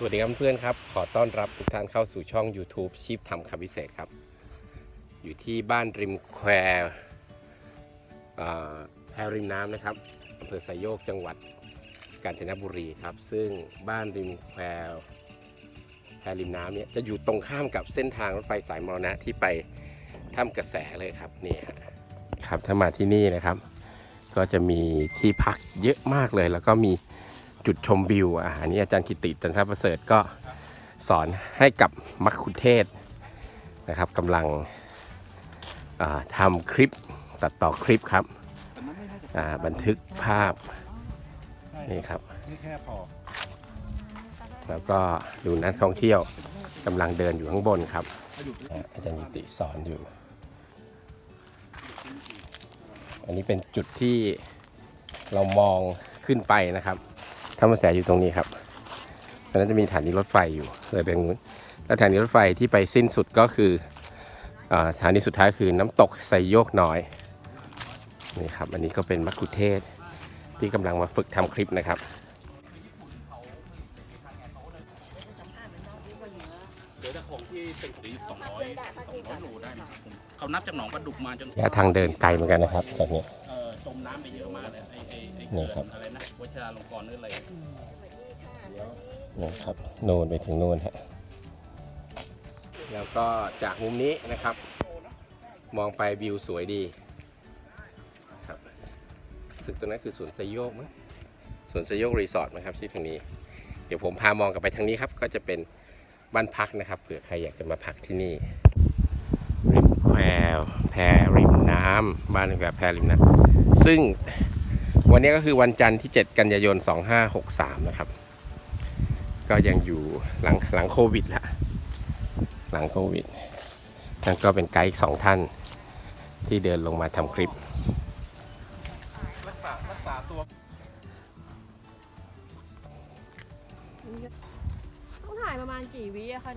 สวัสดีครับเพื่อนๆครับ ขอต้อนรับทุกท่านเข้าสู่ช่อง YouTube ชีพทำคำพิเศษครับ อยู่ที่บ้านริมแควแพรริมน้ำนะครับอำเภอไซโยกจังหวัดกาญจนบุรีครับ ซึ่งบ้านริมแควแพรริมน้ำเนี่ยจะอยู่ตรงข้ามกับเส้นทางรถไฟสายมรณะที่ไปถ้ำกระแสเลยครับนี่ครับถ้ามาที่นี่นะครับ ก็จะมีที่พักเยอะมากเลยแล้วก็มี จุดชมวิวอะอันนี้อาจารย์กิติจันทรประเสริฐก็สอนให้กับมัคคุเทศก์นะครับกำลังทำคลิปตัดต่อคลิปครับบันทึกภาพนี่ครับแล้วก็ดูนักท่องเที่ยวกำลังเดินอยู่ข้างบนครับ อาอาจารย์กิติสอนอยู่ อันนี้เป็นจุดที่เรามองขึ้นไปนะครับ ถ้ำกระแสอยู่ตรงนี้ครับตอนนั้นจะมีสถานีรถไฟอยู่เลยไปทางนู้นแล้วสถานีรถไฟที่ไปสิ้นสุดก็คืออาสถานีสุดท้ายคือน้ำตกไซโยกน้อยนี่ครับอันนี้ก็เป็นมักคุเทศก์ที่กำลังมาฝึกทำคลิปนะครับเดี๋ยวจะของที่เป็นของสองร้อยสองร้อยโลได้นะผมเขานับจากหนองปลาดุกมาจนระยะทางเดินไกลเหมือนกันนะครับจากนี้เอ่อจมน้ำไปเยอะมากเลยไอ้ไอ้ไอ้นี่เกิครับนอะไรนะว ชิราลงกรณ์หรืออะไรนะครับโน่นไปถึงโน่นฮะแล้วก็จากมุมนี้นะครับ มองไปวิวสวยดีครับรู้สึกตรงนั้นคือสวนไซโยกมั้งสวนไซโยกรีสอร์ทนะครับที่ทางนี้ เดี๋ยวผมพามองกลับไปทางนี้ครับ ก็จะเป็นบ้านพักนะครับเผื่อใครอยากจะมาพักที่นี่ริมแพรแพรริมน้ำบ้านแบบแพรริมน้ำซึ่ง วันนี้ก็คือวันจันทร์ที่ 7 กันยายน 2563 นะครับ ก็ยังอยู่หลังหลังโควิดละหลังโควิดนั่นก็เป็นไกด์อีกสองท่านที่เดินลงมาทำคลิป รักษารักษาตัวต้องถ่ายประมาณกี่วิอะคะ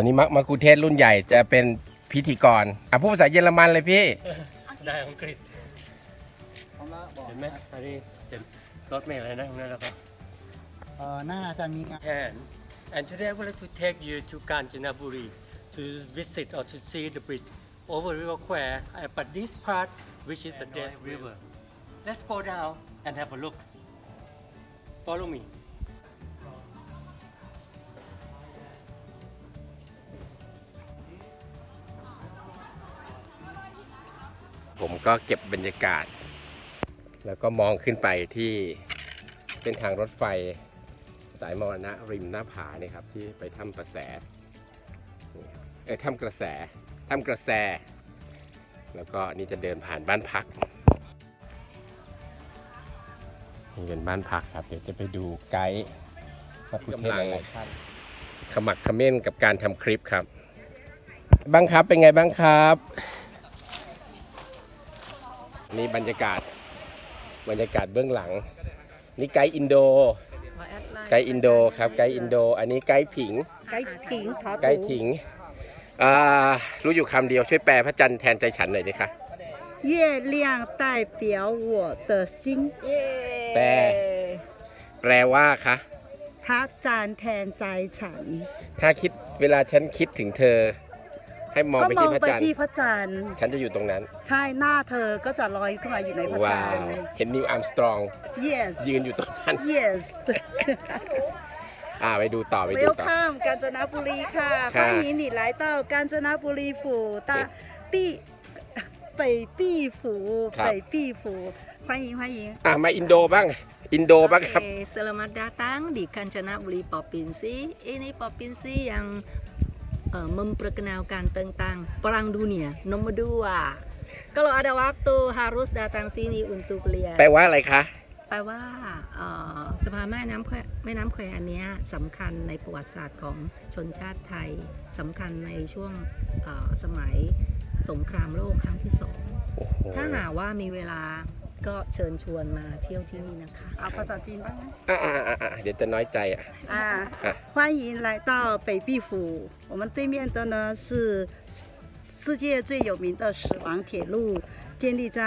วันนี้มักมาคุเทศรุ่นใหญ่จะเป็นพิธีกรอะพูดภาษาเยอรมันเลยพี่ ได้อังกฤษเห็นไหมอันนี้เห็นรถเมล์อะไรนะตรงนั้นแล้วก็เอ่อหน้าอาจารย์มีงาน can. And today I would like to take you to Kanchanaburi to visit or to see the bridge over River Kwai. Uh, but this part, which is the Death River. Let's go down and have a look. Follow me. ผมก็เก็บบรรยากาศ แล้วก็มองขึ้นไปที่เส้นทางรถไฟสายมรณะริมหน้าผาเนี่ยครับที่ไปถ้ำกระแสนี่ครับเออถ้ำกระแสถ้ำกระแส แล้วก็นี่จะเดินผ่านบ้านพักนี่เป็นบ้านพักครับ เดี๋ยวจะไปดูไกด์มาคุทศหลายๆท่าขมักเขม้นกับการทำคลิปครับ บ้างครับเป็นไงบ้างครับ นี่บรรยากาศบรรยากาศเบื้องหลัง นี่ไกด์อินโด ไกด์อินโดครับไกด์อินโด อันนี้ไกด์ผิง 该停，他 ไกด์ผิงอ่ารู้อยู่คำเดียวช่วยแปลพระจันทร์แทนใจฉันหน่อยดิคะ 月亮代表我的心， แปล แปลว่าคะ 它占แทนใจฉัน ถ้าคิดเวลาฉันคิดถึงเธอ ให้มอง ก็ ไป มอ ที่ ง พระ ไป จันทร์ ที่พระจันทร์ ฉันจะอยู่ตรงนั้น ใช่หน้าเธอก็จะลอยขึ้นมาอยู่ในพระ ว้า จันท ว ร์ เห็นนิวอาร์มสตรอง yes ยืนอยู่ตรงนั้น yes อ่าไปดูต่อไปดูต่อ welcome กาญจนบุรีค่ะ ค่ะ 欢迎你来到กาญจนบุรี府大碧北壁府 ครับ 北壁府欢迎欢迎 อ่ามาอินโดบ้าง อินโดบ้างครับ Oke, selamat datang di Kanchanaburi Provinsi. Ini provinsi yang eh, memperkenalkan tentang Perang Dunia nomor dua. Kalau ada waktu harus datang sini untuk lihat. แปลว่าอะไรคะ แปลว่าเอ่อสะพานแม่น้ำแควแม่น้ำแควอันเนี้ยสำคัญในประวัติศาสตร์ของชนชาติไทยสำคัญในช่วงเอ่อสมัยสงครามโลกครั้งที่สอง โอ้โห ถ้าหากว่ามีเวลา ก็เชิญชวนมาเที่ยวที่นี่นะคะ เอาภาษาจีนบ้างไหม อ่าอ่าอ่าอ่าเดี๋ยวจะน้อยใจอ่ะ 啊啊，欢迎来到北壁府。我们对面的呢是世界最有名的死亡铁路，建立在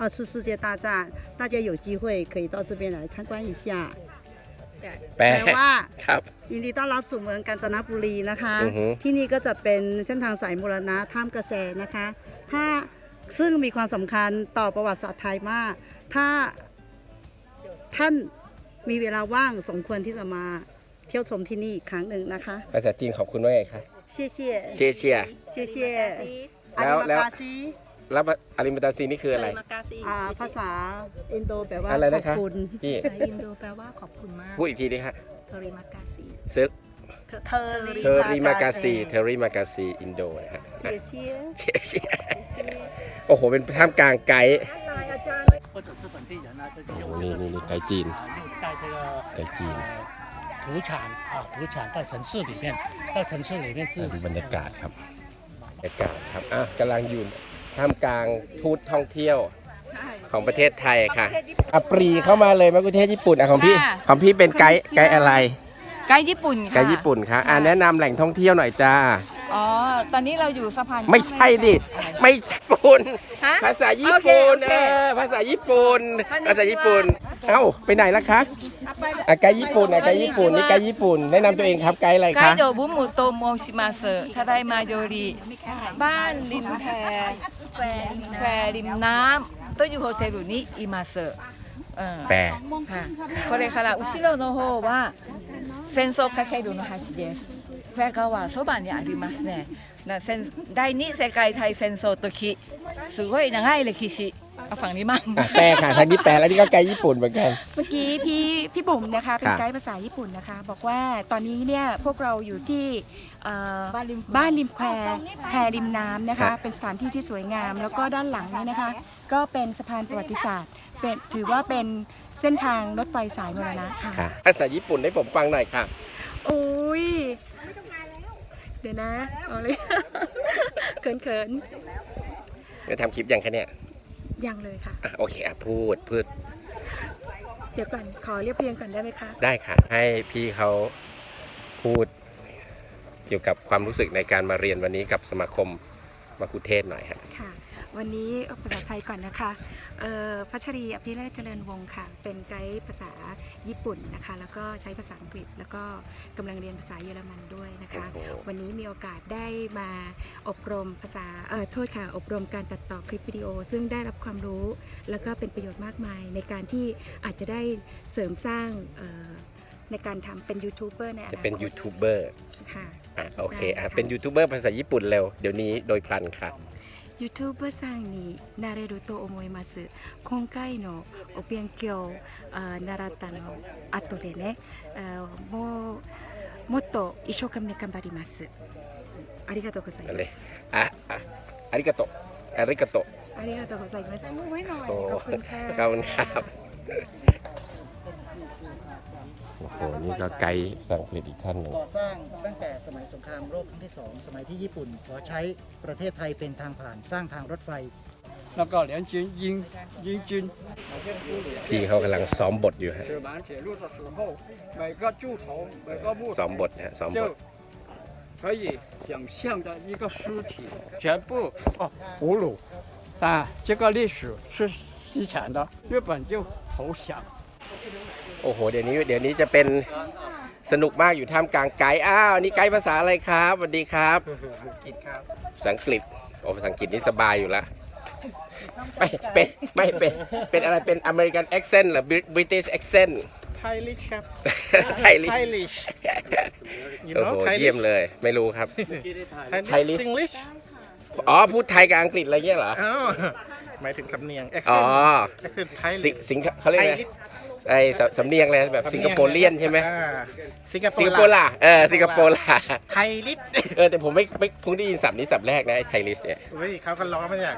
二次世界大战，大家有机会可以到这边来参观一下。 แปล แต่ว่า ครับ ยินดีต้อนรับสู่เมืองกาญจนบุรีนะคะ อือฮึ ที่นี่ก็จะเป็นเส้นทางสายมูรณะท่ามกระแสนะคะ ถ้า ซึ่งมีความสำคัญต่อประวัติศาสตร์ไทยมาก ถ้าท่านมีเวลาว่างสมควรที่จะมาเที่ยวชมที่นี่อีกครั้งหนึ่งนะคะภาษาจีนขอบคุณว่าไงคะเชี่ยเชี่ยเชียเชียเชี่ยเชี่ยอาแล้ริวมาแล้ว กาซีแล้วอาริมาตาซีนี่คืออะไร มากาซีอ่าภาษาอินโดแปลว่าอะไรขนะอบคะคุณ พี่ ภาษาอินโดแปลว่าขอบคุณมากพูดอีกทีดิฮะเทริมากาซีเซอเทอริ เทอริมากาซีเทอริมากาซีอินโดนะฮะเชี่ยเชี่ยเชีย เชีย โอ้โห เป็นท่ามกลางไกด์ 或者是本地人啊，这 โอ้ 就 โหนี่นี่นี่ไกด์จีน 啊，就在这个 ไกด์จีน 土产啊，土产在城市里面，在城市里面是 ดูบรรยากาศครับบรรยากาศครับอ่ะกำลังอยู่ท่ามกลางทูตท่องเที่ยวของประเทศไทยค่ะอ่ะปรีเข้ามาเลยมะกุเทศญี่ปุ่นอ่ะของพี่ ค่ะ ของพี่เป็นไกด์ไกด์อะไร ไกด์ญี่ปุ่นค่ะ ไกด์ญี่ปุ่นค่ะอ่ะแนะนำแหล่งท่องเที่ยวหน่อยจ้า อ๋อ ตอนนี้เราอยู่สะพาน ไม่ใช่ดิ ไม่ใช่ญี่ปุ่น ฮะ ภาษาญี่ปุ่น โอเคโอเค เออภาษาญี่ปุ่น คอนนิชิวะ ภาษาญี่ปุ่น เอ้า ไปไหนล่ะคะอ่ะไกด์ญี่ปุ่นอ่ะไกด์ญี่ปุ่น นี่ไกด์ญี่ปุ่น แนะนำตัวเองครับ ไกด์อะไร ไก คะ ด์โดบุมุโตโมชิมาเซทาไดมาโยริบ้านริมแพแพริมน้ำというホテルにいます。うん、 แปล はいこれから後ろの方は戦争かけるの橋です。 これ川そばにありますね。な戦第二次世界大戦争時すごい長い歴史。เอาฝั่งนี้มั่ง อ่ะแปลค่ะทางนี้แปลแล้วนี่ก็ไกด์ญี่ปุ่นเหมือนกัน เมื่อกี้พี่พี่บุ๋มนะคะ เป็น ครับ ไกด์ภาษาญี่ปุ่นนะคะ บอกว่าตอนนี้เนี่ยพวกเราอยู่ที่เอ่อบ้านริมแควแพริมน้ำนะคะ เป็นสถานที่ที่สวยงาม แล้วก็ด้านหลังนี้นะคะ ก็เป็นสะพานประวัติศาสตร์เป็นถือว่าเป็นเส้นทางรถไฟสายมรณะค่ะ ค่ะ ภาษาญี่ปุ่นให้ผมฟังหน่อยค่ะ โอ้ย เดี๋ยวนะเอาเลยเขินเขินจะทำคลิปยังคะเนี่ยๆยังเลยค่ะอะโอเคอะพูดพูดเดี๋ยวก่อนขอเรียบเรียงก่อนได้ไหมคะ ได้ค่ะ ให้พี่เขาพูดเกี่ยวกับความรู้สึกในการมาเรียนวันนี้กับสมาคมมาคุเทศก์หน่อยฮะค่ะ วันนี้เอาภาษาไทยก่อนนะคะเอ่อพัชรีอภิเรศเจริญวงศ์ค่ะ เป็นไกด์ภาษาญี่ปุ่นนะคะ แล้วก็ใช้ภาษาอังกฤษ แล้วก็กำลังเรียนภาษาเยอรมันด้วยนะคะโอ้โหวันนี้มีโอกาสได้มาอบรมภาษาเอ่อโทษค่ะ อบรมการตัดต่อคลิปวิดีโอ ซึ่งได้รับความรู้ แล้วก็เป็นประโยชน์มากมาย ในการที่อาจจะได้เสริมสร้างเอ่อในการทำเป็นยูทูบเบอร์ในอนาคตจะเป็นยูทูบเบอร์ค่ะอะโอเคอะได้ค่ะเป็นยูทูบเบอร์ภาษาญี่ปุ่นเร็ว เดี๋ยวนี้โดยพลันค่ะ ユーチューブさんになれると思います。今回のお勉強あ習ったの後でね、あもうもっと一生懸命頑張ります。ありがとうござい นั่น ま เลย す。 อ่ะอ่ะอาริกาโตะอาริกาโตะ ありがとうございます。 โอ้ ขอบคุณค่ะ ขอบคุณครับ โอ้โห นี่ก็ไกด์ภาษาอังกฤษอีกท่านหนึ่ง ก่อสร้างตั้งแต่สมัยสงครามโลกครั้งที่สองสมัยที่ญี่ปุ่น ขอใช้ประเทศไทยเป็นทางผ่านสร้างทางรถไฟ 那个联军英英军 พี่เขากำลังซ้อมบทอยู่ฮะ 指满铁路的时候，每个柱头、每个木 ซ้อมบทนะฮะซ้อมบท 就可以想象的一个尸体，全部哦俘虏。但这个历史是之前的，日本就投降。 โอ้โห เดี๋ยวนี้เดี๋ยวนี้จะเป็นสนุกมากอยู่ท่ามกลางไกด์อ้าวนี่ไกด์ภาษาอะไรครับสวัสดีครับอังกฤษครับภาษาอังกฤษโอ้ภาษาอังกฤษนี่สบายอยู่ละไม่เป็นไม่เป็นเป็นอะไรเป็นอเมริกัน accent หรือบริติช accent ไทยลิชครับไทยลิชลิชโอ้โหเยี่ยมเลย ไม่รู้ครับไทยลิชซิงลิชอ๋อ พูดไทยกับอังกฤษอะไรเงี้ยเหรออ้าวหมายถึงสำเนียงอ๋อ accent ไทยสิลิงชสิงเขาเรียกอะไร ไอ้สำสำเนียงอะไรแบบสิงคโปร์เลียนใช่ไหมสิงคโปสิงคร์โปร์ล่ะเออสิงคโปร์ล่ะไทยลิชเออแต่ผมไม่ไม่เพิ่งได้ยินสับนี้สับแรกนะไอ้ไทยลิสเนี่ย เฮ้ยเขาก็ล้อมาจาก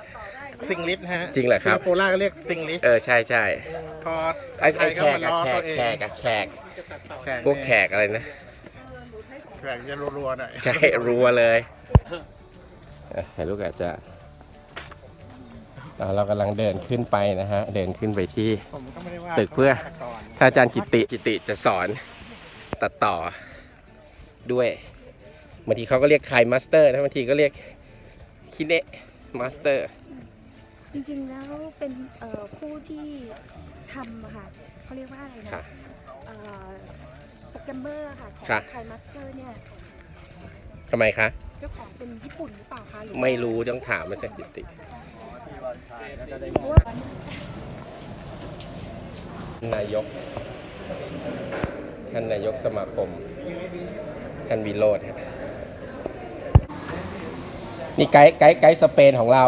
ซิงลิชฮะจริงเหรอครับ สิงคโปร์ล่าก็เรียกซิงลิชเออใช่ใช่พอไอ้ไทไอ้ยแขก็กมาอะล้อแขตักวเองแขกอะแขกแขกพวกแขกอะไรนะ แขกจะรัวๆหน่อย ใช่รัวเลยเอ่อถ่ายรูปกับอาจารย์อ่า เรากำลังเดินขึ้นไปนะฮะ เดินขึ้นไปที่ผมก็ไม่ได้ว่าตึกเพื่อขาก่อนถ้าอาจารย์กิติกิติจะสอนตัดต่อด้วยบางทีเขาก็เรียกคายมาสเตอร์นะบางทีก็เรียกคิเนะมาสเตอร์ จริงๆแล้วเป็นเอ่อผู้ที่ทำอะค่ะเขาเรียกว่าอะไรนะค่ะเอ่อโปรแกรมเมอร์ค่ะของค่ะไทยมาสเตอร์เนี่ยทำไมคะ เจ้าของเป็นญี่ปุ่นหรือเปล่าคะหรือไม่รู้ต้องถามไม่ใช่กิติเพราะว่า นายก ท่านนายกสมาคม ท่านวิโรธนี่ไกด์ไกด์ไกด์สเปนของเรา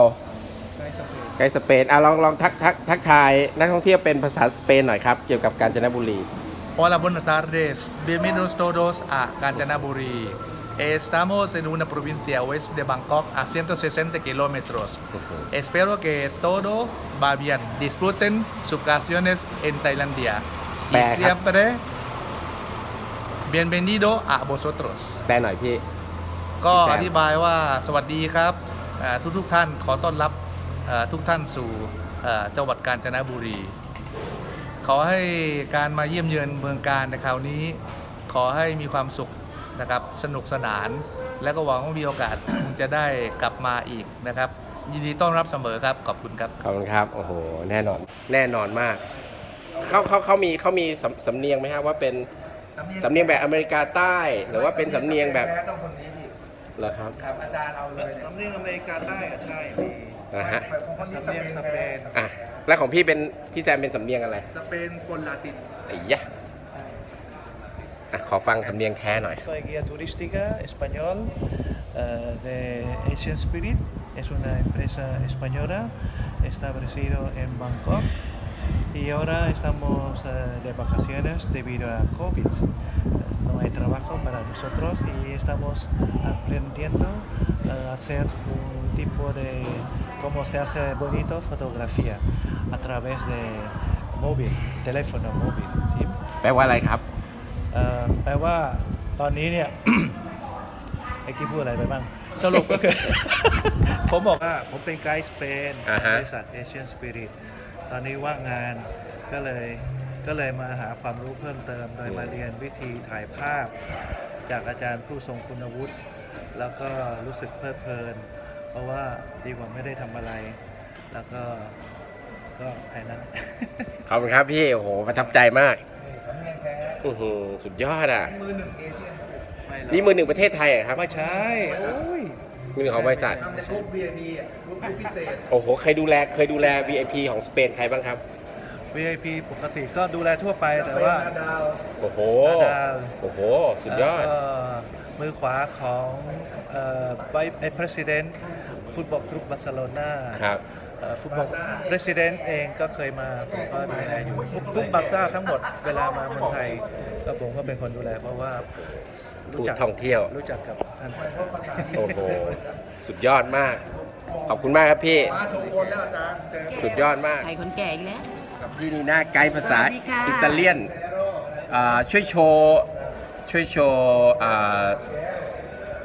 ไกด์สเปนอะลองลองทักทักทักทายนักท่องเที่ยวเป็นภาษาสเปนหน่อยครับ เกี่ยวกับกาญจนบุรี Hola, buenas tardes. Bienvenidos todos a Kanchanaburi. Estamos en una provincia oeste de Bangkok a 160 kilómetros. Espero que todo va bien. Disfruten sus vacaciones en Tailandia. Y Perfecto. siempre bienvenido a vosotros. แปลหน่อยพี่ ก็พี่แซมอธิบายว่าสวัสดีครับทุกทุกๆท่านขอต้อนรับเอ่อทุกท่านสู่เอ่อจังหวัดกาญจนบุรี ขอให้การมาเยี่ยมเยือนเมืองการในคราวนี้ ขอให้มีความสุข นะครับสนุกสนาน และก็หวังว่ามีโอกาส คงจะได้กลับมาอีกนะครับ ยินดีต้อนรับเสมอครับ ขอบคุณครับ ขอบคุณครับ โอ้โห แน่นอน แน่นอนมาก เขาเขาเขามีเขามีสำสำเนียงไหมครับว่าเป็นสำเนียงแบบอเมริกาใต้ หรือว่าเป็นสำเนียงแบบต้องคนนี้พี่เหรอครับครับอาจารย์เอาเลยสำเนียงอเมริกาใต้อะใช่มีนะฮะสำสำเนียงสเปนอะแล้วของพี่เป็นพี่แซมเป็นสำเนียงอะไร สเปนปนลาตินไอ้ยะ อะขอฟังสำเนียงแท้หน่อย Soy guía turística español eh, de Asian Spirit. Es una empresa española establecido en Bangkok. Y ahora estamos eh, de vacaciones debido a COVID. No hay trabajo para nosotros y estamos aprendiendo a hacer un tipo de cómo se hace bonito fotografía a través de móvil, teléfono móvil. ¿sí? แปลว่าอะไรครับเอ่อ แปลว่าตอนนี้เนี่ยไอ้กี้พูดอะไรไปบ้าง สรุปก็คือ ผมบอกว่าผมเป็นไกด์สเปนอ่าฮะ บริษัทเอเชียนสปิริตตอนนี้ว่างงานก็เลยก็เลยมาหาความรู้เพิ่มเติม โดยมาเรียนวิธีถ่ายภาพ จากอาจารย์ผู้ทรงคุณวุฒิแล้วก็รู้สึกเพลิดเพลิน เพราะว่าดีกว่าไม่ได้ทำอะไร แล้วก็ก็แค่นั้น ขอบคุณครับพี่ โอ้โหประทับใจมาก อือหือสุดยอดอะ มือหนึ่งเอเชียนไม่หรอกนี่มือหนึ่งประเทศไทยเหรอครับ ไม่ใช่โอ้ย มือหนึ่งของบริษัทแต่พวก VIP อะพวกพิเศษ โอ้โหเคยดูแล เคยดูแล VIP ของสเปนใครบ้างครับ VIP ปกติก็ดูแลทั่วไปแต่ว่า ดาว โอ้โหนาดาลโอ้โห สุดยอด แล้วก็มือขวาของเอ่อไอ้ president ฟุตบอลกรุ๊ปบาร์เซโลนาครับ ฟุตบอล president เองก็เคยมาผมก็ดูแลอยู่ทุกทุกบาร์ซ่าทั้งหมดเวลามาเมืองไทยก็ผมก็เป็นคนดูแลเพราะว่ารู้จักทูตท่องเที่ยว รู้จักกับท่านโอ้โหสุดยอดมาก ขอบคุณมากครับพี่ มาทุกคนแล้วอาจารย์เจอสุดยอดมากไทยคนแก่อีกแล้ว กับพี่นีน่าไกด์ภาษาสวัสดีค่ะอิตาเลียนอ่าช่วยโชว์ช่วยโชว์อ่า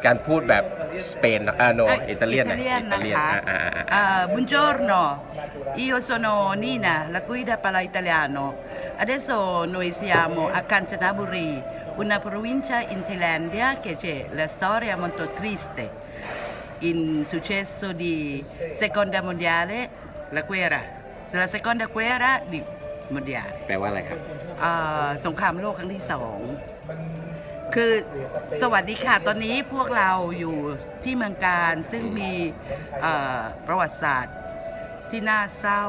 การพูดแบบสเปนอ่าโนเอ้ยอิตาเลียนหน่อย Italian อิตาเลียนนะคะอ่าอ่าอ่า Ah, buongiorno, io sono Nina, la guida parla italiano. Adesso noi siamo a Kanchanaburi, una provincia in Thailandia che c'è la storia molto triste. In successo di seconda mondiale, la guerra, la seconda guerra di- mondiale. แปลว่าอะไรครับอ่าสงครามโลกครั้งที่สอง คือสวัสดีค่ะตอนนี้พวกเราอยู่ที่เมืองการซึ่งมีเอ่อประวัติศาสตร์ที่น่าเศร้า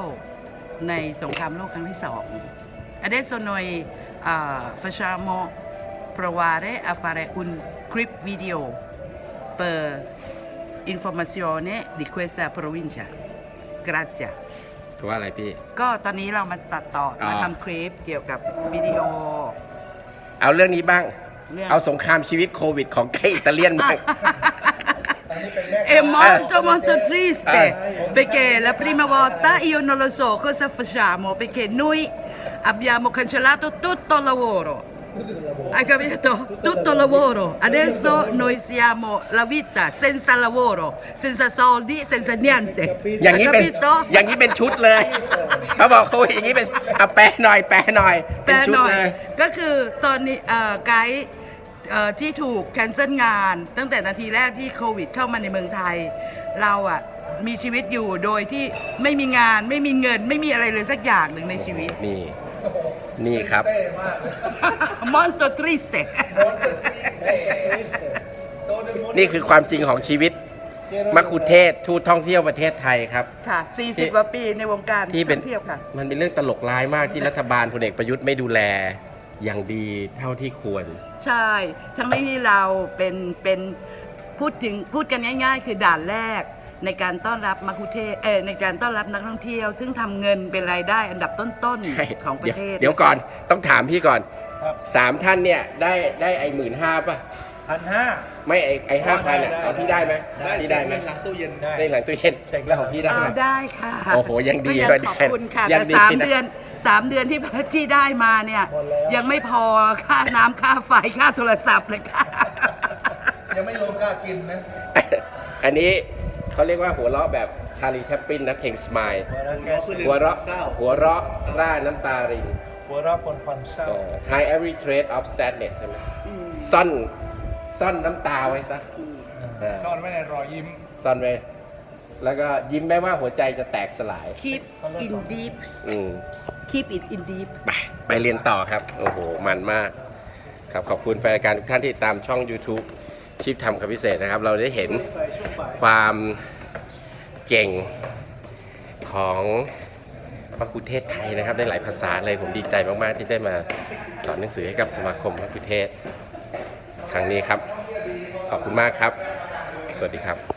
ในสงครามโลกครั้งที่สอง Adesso noi uh, facciamo provare a fare un clip video per informazione di questa provincia. Grazie. แปลว่าอะไรพี่ ก็ตอนนี้เรามาตัดต่ออ๋อมาทำคลิปเกี่ยวกับวิดีโอ เอาเรื่องนี้บ้าง เรื่อง เอาสงครามชีวิตโควิดของไกด์อิตาเลียนบ้าง È molto molto triste perché la prima volta io non lo so cosa facciamo perché noi abbiamo cancellato tutto il lavoro. Hai capito? Tutto il lavoro. Adesso noi siamo la vita senza lavoro, senza soldi, senza niente. อย่าง Hai นี้เป็น capito? อย่างนี้เป็นชุดเลยเขาบอกโควิดอย่างนี้เป็นเอาแปลหน่อยแปลหน่อยแปเป็ลนชุดหน่อยเลย ก็คือตอนนี้เอ่อไกด์ เอ่อที่ถูกแคนเซิลงาน ตั้งแต่นาทีแรกที่โควิดเข้ามาในเมืองไทย เราอะมีชีวิตอยู่โดยที่ไม่มีงานไม่มีเงินไม่มีอะไรเลยสักอย่างหนึ่งในชีวิต นี่ นี่ครับ มอนโตทริสเต นี่คือความจริงของชีวิตมัคคุเทศทูตท่องเที่ยวประเทศไทยครับ ค่ะ 40กว่าปีในวงการที่เป็น ท่องเที่ยวค่ะ มันเป็นเรื่องตลกร้ายมากที่รัฐบาลพลเอกประยุทธ์ไม่ดูแล อย่างดีเท่าที่ควร ใช่ ทั้งนี้นี่เราเป็นเป็นพูดถึงพูดกันง่าย ๆ คือด่านแรกในการต้อนรับมักคุเทศเออในการต้อนรับนักท่องเที่ยว ซึ่งทำเงินเป็นรายได้อันดับต้นใช่ๆของประเทศ เดี๋ยวก่อนต้องถามพี่ก่อนครับ สามท่านเนี่ยได้ได้ไอ้หมื่นห้าป่ะ พันห้า ไม่ไอ้ไอ้ห้าพันอะได้เอาพี่ได้ไหมได้พี่ได้ไหมหลังตู้เย็น ได้ ได้หลังตู้เย็นแล้วของพี่ได้อ่าไหมได้ค่ะโอ้โหยังดีก็ก็ขอบได้คุณค่ะยัแต่งดีสามนะ เดือนสามเดือนที่ที่ได้มาเนี่ยยังไม่พอค่าน้ำค่าไฟค่าโทรศัพท์เลยค่ะ ยังไม่รวมค่ากินนะอันนี้เขาเรียกว่าหัวเราะแบบชาลีแชปปินนะเพลงสมายหัวเราะหัวเราะหัวเราะร่าน้ำตารินหัวเราะบนความเศร้า เอ่อ hide every trace of sadness ใช่ไหมซ่อน ซ่อนน้ำตาไว้ซะเออซ่อนไว้ในรอยยิ้ม ซ่อนไว้ แล้วก็ยิ้มแม้ว่าหัวใจจะแตกสลาย keep in deep อืม keep it in deep ไปไปเรียนต่อครับ โอ้โห มันมาก ครับขอบคุณแฟนรายการทุกท่านที่ติดตามช่อง YouTube ชิปทำคำพิเศษนะครับ เราได้เห็นความเก่งของพระคุเทศไทยนะครับ ได้หลายภาษาเลยผมดีใจมาก ๆ ที่ได้มาสอนหนังสือให้กับสมาคมพระคุเทศ ครั้งนี้ครับ ขอบคุณมากครับ สวัสดีครับ